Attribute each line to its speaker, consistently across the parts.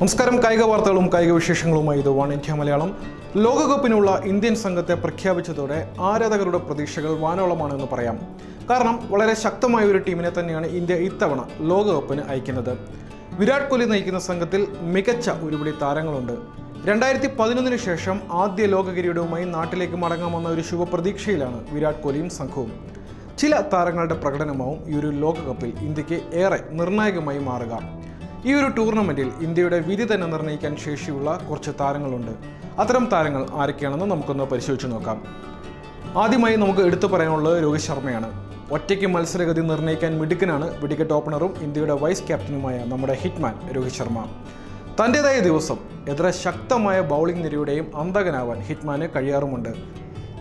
Speaker 1: നമസ്കാരം. കായിക വാർത്തകളും കായിക വിശേഷങ്ങളുമായി ഇത് വൺ ഇന്ത്യ മലയാളം. ലോകകപ്പിനുള്ള ഇന്ത്യൻ സംഘത്തെ പ്രഖ്യാപിച്ചതോടെ ആരാധകരുടെ പ്രതീക്ഷകൾ വാനോളമാണെന്ന് പറയാം. കാരണം വളരെ ശക്തമായ ഒരു ടീമിനെ തന്നെയാണ് ഇന്ത്യ ഇത്തവണ ലോകകപ്പിന് അയക്കുന്നത്. വിരാട് കോഹ്ലി നയിക്കുന്ന സംഘത്തിൽ മികച്ച ഒരുപിടി താരങ്ങളുണ്ട്. രണ്ടായിരത്തി പതിനൊന്നിന് ശേഷം ആദ്യ ലോക കിരീടവുമായി നാട്ടിലേക്ക് മടങ്ങാമെന്ന ഒരു ശുഭപ്രതീക്ഷയിലാണ് വിരാട് കോഹ്ലിയും സംഘവും. ചില താരങ്ങളുടെ പ്രകടനമാവും ഈ ഒരു ലോകകപ്പിൽ ഇന്ത്യയ്ക്ക് ഏറെ നിർണായകമായി മാറുക. ഈ ഒരു ടൂർണമെന്റിൽ ഇന്ത്യയുടെ വിധി തന്നെ നിർണയിക്കാൻ ശേഷിയുള്ള കുറച്ച് താരങ്ങളുണ്ട്. അത്തരം താരങ്ങൾ ആരൊക്കെയാണെന്ന് നമുക്കൊന്ന് പരിശോധിച്ച് നോക്കാം. ആദ്യമായി നമുക്ക് എടുത്തു പറയാനുള്ളത് രോഹിത് ശർമ്മയാണ്. ഒറ്റയ്ക്ക് മത്സരഗതി നിർണയിക്കാൻ മിടുക്കനാണ് വെടിക്കെട്ട് ഓപ്പണറും ഇന്ത്യയുടെ വൈസ് ക്യാപ്റ്റനുമായ നമ്മുടെ ഹിറ്റ്മാൻ രോഹിത് ശർമ്മ. തന്റെതായ ദിവസം എത്ര ശക്തമായ ബൗളിംഗ് നിരയുടെയും അന്തകനാവാൻ ഹിറ്റ്മാന് കഴിയാറുമുണ്ട്.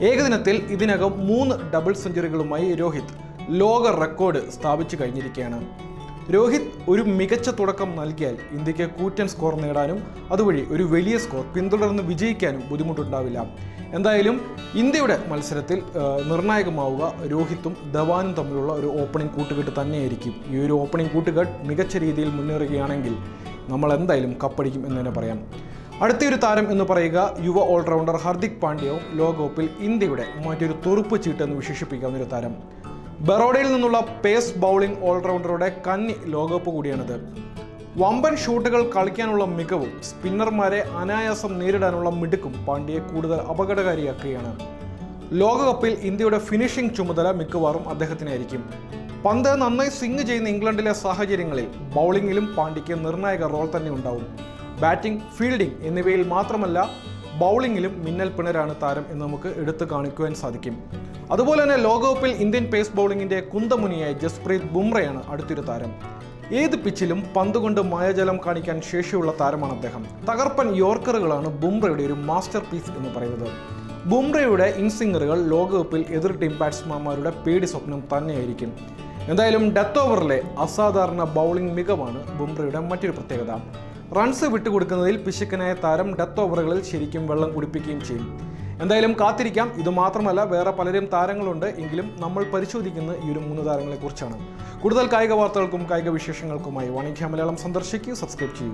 Speaker 1: ഏകദിനത്തിൽ ഇതിനകം മൂന്ന് ഡബിൾ സെഞ്ചുറികളുമായി രോഹിത് ലോക റെക്കോർഡ് സ്ഥാപിച്ചു കഴിഞ്ഞിരിക്കുകയാണ്. രോഹിത് ഒരു മികച്ച തുടക്കം നൽകിയാൽ ഇന്ത്യയ്ക്ക് കൂറ്റൻ സ്കോർ നേടാനും അതുവഴി ഒരു വലിയ സ്കോർ പിന്തുടർന്ന് വിജയിക്കാനും ബുദ്ധിമുട്ടുണ്ടാവില്ല. എന്തായാലും ഇന്ത്യയുടെ മത്സരത്തിൽ നിർണായകമാവുക രോഹിത്തും ധവാനും തമ്മിലുള്ള ഒരു ഓപ്പണിംഗ് കൂട്ടുകെട്ട് തന്നെയായിരിക്കും. ഈ ഒരു ഓപ്പണിംഗ് കൂട്ടുകെട്ട് മികച്ച രീതിയിൽ മുന്നേറുകയാണെങ്കിൽ നമ്മൾ എന്തായാലും കപ്പടിക്കും എന്ന് തന്നെ പറയാം. അടുത്തൊരു താരം എന്ന് പറയുക യുവ ഓൾറൗണ്ടർ ഹർദിക് പാണ്ഡ്യവും ലോകകപ്പിൽ ഇന്ത്യയുടെ മറ്റൊരു തുറുപ്പ് ചീട്ട് എന്ന് വിശേഷിപ്പിക്കാവുന്ന ഒരു താരം. ബറോഡയിൽ നിന്നുള്ള പേസ് ബൗളിംഗ് ഓൾറൗണ്ടറുടെ കന്നി ലോകകപ്പ് കൂടിയാണിത്. വമ്പൻ ഷൂട്ടുകൾ കളിക്കാനുള്ള മികവും സ്പിന്നർമാരെ അനായാസം നേരിടാനുള്ള മിടുക്കും പാണ്ഡ്യയെ കൂടുതൽ അപകടകാരിയാക്കുകയാണ്. ലോകകപ്പിൽ ഇന്ത്യയുടെ ഫിനിഷിംഗ് ചുമതല മിക്കവാറും അദ്ദേഹത്തിനായിരിക്കും. പന്ത് നന്നായി സ്വിംഗ് ചെയ്യുന്ന ഇംഗ്ലണ്ടിലെ സാഹചര്യങ്ങളിൽ ബൗളിങ്ങിലും പാണ്ഡ്യയ്ക്ക് നിർണായക റോൾ തന്നെ ഉണ്ടാവും. ബാറ്റിംഗ് ഫീൽഡിംഗ് എന്നിവയിൽ മാത്രമല്ല ബൗളിങ്ങിലും മിന്നൽ പിണരാണ് താരം എന്ന് നമുക്ക് എടുത്തു കാണിക്കുവാൻ സാധിക്കും. അതുപോലെ തന്നെ ലോകകപ്പിൽ ഇന്ത്യൻ പേസ് ബൗളിങ്ങിന്റെ കുന്തമുനിയായ ജസ്പ്രീത് ബുംറയാണ് അടുത്തൊരു താരം. ഏത് പിച്ചിലും പന്തുകൊണ്ട് മായജലം കാണിക്കാൻ ശേഷിയുള്ള താരമാണ് അദ്ദേഹം. തകർപ്പൻ യോർക്കറുകളാണ് ബുംറയുടെ ഒരു മാസ്റ്റർ പീസ് എന്ന് പറയുന്നത്. ബുംറയുടെ ഇൻസിംഗറുകൾ ലോകകപ്പിൽ എതിർ ടീം ബാറ്റ്സ്മാൻമാരുടെ പേടി സ്വപ്നം തന്നെയായിരിക്കും. എന്തായാലും ഡെത്ത് ഓവറിലെ അസാധാരണ ബൗളിംഗ് മികവാണ് ബുംറയുടെ മറ്റൊരു പ്രത്യേകത. റൺസ് വിട്ടുകൊടുക്കുന്നതിൽ പിശുക്കനായ താരം ഡെത്ത് ഓവറുകളിൽ ശരിക്കും വെള്ളം കുടിപ്പിക്കുകയും ചെയ്യും. എന്തായാലും കാത്തിരിക്കാം. ഇത് മാത്രമല്ല വേറെ പലരും താരങ്ങളുണ്ട് എങ്കിലും നമ്മൾ പരിശോധിക്കുന്ന ഈ ഒരു മൂന്ന് താരങ്ങളെക്കുറിച്ചാണ്. കൂടുതൽ കായിക വാർത്തകൾക്കും കായിക വിശേഷങ്ങൾക്കുമായി വാണിജ്യ മലയാളം സന്ദർശിക്കുക സബ്സ്ക്രൈബ് ചെയ്യൂ.